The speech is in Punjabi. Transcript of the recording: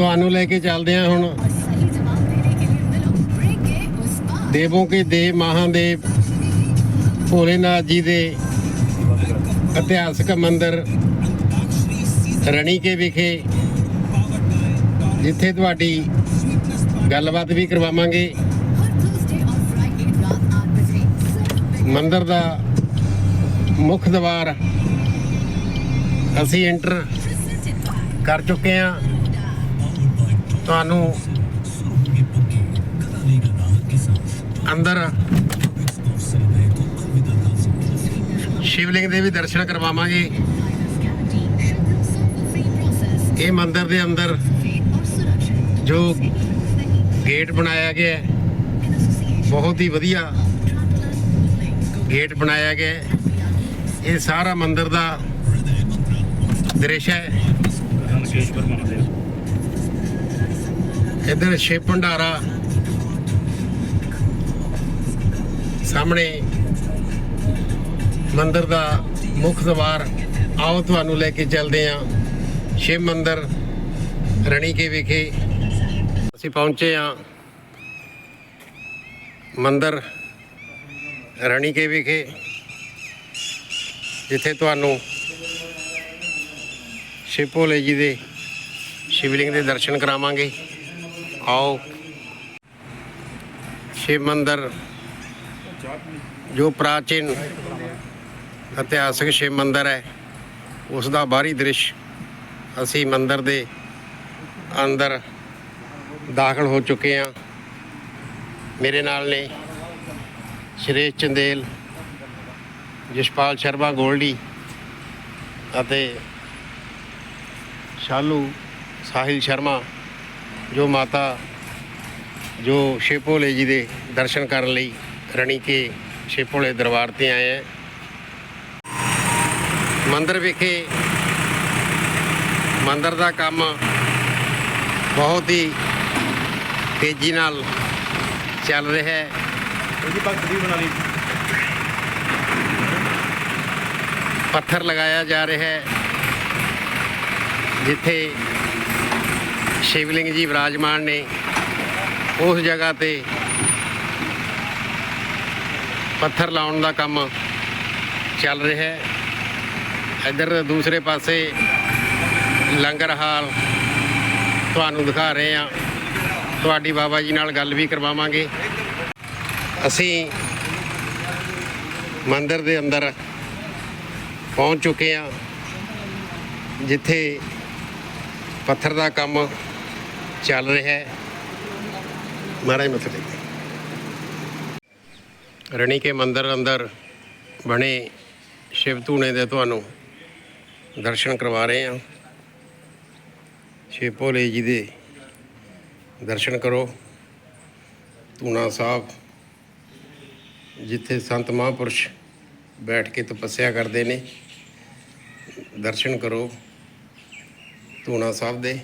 ਤੁਹਾਨੂੰ ਲੈ ਕੇ ਚੱਲਦੇ ਆ ਹੁਣ। ਦੇਵੋਂ ਕੇ ਦੇ ਮਹਾਦੇਵ ਭੋਲੇਨਾਥ ਜੀ ਦੇ ਇਤਿਹਾਸਕ ਮੰਦਰ ਰਣੀ ਕੇ ਵਿਖੇ, ਜਿੱਥੇ ਤੁਹਾਡੀ ਗੱਲਬਾਤ ਵੀ ਕਰਵਾਵਾਂਗੇ। ਮੰਦਰ ਦਾ ਮੁੱਖ ਦਵਾਰ ਅਸੀਂ ਐਂਟਰ ਕਰ ਚੁੱਕੇ ਹਾਂ। ਤੁਹਾਨੂੰ ਅੰਦਰ ਸ਼ਿਵਲਿੰਗ ਦੇ ਵੀ ਦਰਸ਼ਨ ਕਰਵਾਵਾਂਗੇ। ਇਹ ਮੰਦਰ ਦੇ ਅੰਦਰ ਜੋ ਗੇਟ ਬਣਾਇਆ ਗਿਆ ਬਹੁਤ ਹੀ ਵਧੀਆ ਗੇਟ ਬਣਾਇਆ ਗਿਆ ਇਹ ਸਾਰਾ ਮੰਦਰ ਦਾ ਦ੍ਰਿਸ਼ ਹੈ। ਇੱਧਰ ਸ਼ਿਵ ਭੰਡਾਰਾ ਸਾਹਮਣੇ ਮੰਦਿਰ ਦਾ ਮੁੱਖ ਦਵਾਰ। ਆਓ ਤੁਹਾਨੂੰ ਲੈ ਕੇ ਚੱਲਦੇ ਹਾਂ। ਸ਼ਿਵ ਮੰਦਿਰ ਰਣੀਕੇ ਵਿਖੇ ਅਸੀਂ ਪਹੁੰਚੇ ਹਾਂ। ਮੰਦਿਰ ਰਣੀਕੇ ਵਿਖੇ, ਜਿੱਥੇ ਤੁਹਾਨੂੰ ਸ਼ਿਵ ਭੋਲੇ ਜੀ ਦੇ ਸ਼ਿਵਲਿੰਗ ਦੇ ਦਰਸ਼ਨ ਕਰਾਵਾਂਗੇ। ਆਓ। ਸ਼ਿਵ ਮੰਦਿਰ, ਜੋ ਪ੍ਰਾਚੀਨ ਇਤਿਹਾਸਕ ਸ਼ਿਵ ਮੰਦਿਰ ਹੈ, ਉਸ ਦਾ ਬਾਹਰੀ ਦ੍ਰਿਸ਼ ਅਸੀਂ ਮੰਦਿਰ ਦੇ ਅੰਦਰ ਦਾਖਲ ਹੋ ਚੁੱਕੇ ਹਾਂ। ਮੇਰੇ ਨਾਲ ਨੇ ਸ਼੍ਰੇਸ਼ ਚੰਦੇਲ, ਜਸ਼ਪਾਲ ਸ਼ਰਮਾ ਗੋਲਡੀ ਅਤੇ ਸ਼ਾਲੂ ਸਾਹਿਲ ਸ਼ਰਮਾ। ਜੋ ਮਾਤਾ ਜੋ ਸ਼ਿਵ ਭੋਲੇ ਜੀ ਦੇ ਦਰਸ਼ਨ ਕਰਨ ਲਈ ਰਣੀਕੇ ਸ਼ਿਵ ਭੋਲੇ ਦਰਬਾਰ ਤੇ ਆਏ ਹੈ। ਮੰਦਿਰ ਵਿਖੇ ਮੰਦਿਰ ਦਾ ਕੰਮ ਬਹੁਤ ਹੀ ਤੇਜ਼ੀ ਨਾਲ ਚੱਲ ਰਿਹਾ ਹੈ। ਇਹਦੀ ਭਗਤ ਵੀ ਬਣਾ ਲਈ ਪੱਥਰ ਲਗਾਇਆ ਜਾ ਰਿਹਾ ਹੈ ਜਿੱਥੇ ਸ਼ਿਵਲਿੰਗ ਜੀ ਵਿਰਾਜਮਾਨ ਨੇ ਉਸ ਜਗ੍ਹਾ ਤੇ ਪੱਥਰ ਲਾਉਣ ਦਾ ਕੰਮ ਚੱਲ ਰਿਹਾ ਹੈ। ਇੱਧਰ ਦੂਸਰੇ ਪਾਸੇ ਲੰਗਰ ਹਾਲ ਤੁਹਾਨੂੰ ਦਿਖਾ ਰਹੇ ਹਾਂ। ਤੁਹਾਡੀ ਬਾਬਾ ਜੀ ਨਾਲ ਗੱਲ ਵੀ ਕਰਵਾਵਾਂਗੇ। ਅਸੀਂ ਮੰਦਿਰ ਦੇ ਅੰਦਰ ਪਹੁੰਚ ਚੁੱਕੇ ਹਾਂ, ਜਿੱਥੇ ਪੱਥਰ ਦਾ ਕੰਮ ਚੱਲ ਰਿਹਾ ਹੈ। ਮਹਾਰਾਜ ਮੱਥੇ ਟੇਕੋ ਰਣੀਕੇ ਮੰਦਿਰ ਅੰਦਰ ਬਣੇ ਸ਼ਿਵ ਧੂਣੇ ਦੇ ਤੁਹਾਨੂੰ ਦਰਸ਼ਨ ਕਰਵਾ ਰਹੇ ਹਾਂ। ਸ਼ਿਵ ਭੋਲੇ ਜੀ ਦੇ ਦਰਸ਼ਨ ਕਰੋ। ਧੂਣਾ ਸਾਹਿਬ ਜਿੱਥੇ ਸੰਤ ਮਹਾਂਪੁਰਸ਼ ਬੈਠ ਕੇ ਤਪੱਸਿਆ ਕਰਦੇ ਨੇ ਦਰਸ਼ਨ ਕਰੋ। ਧੂਣਾ ਸਾਹਿਬ ਦੇ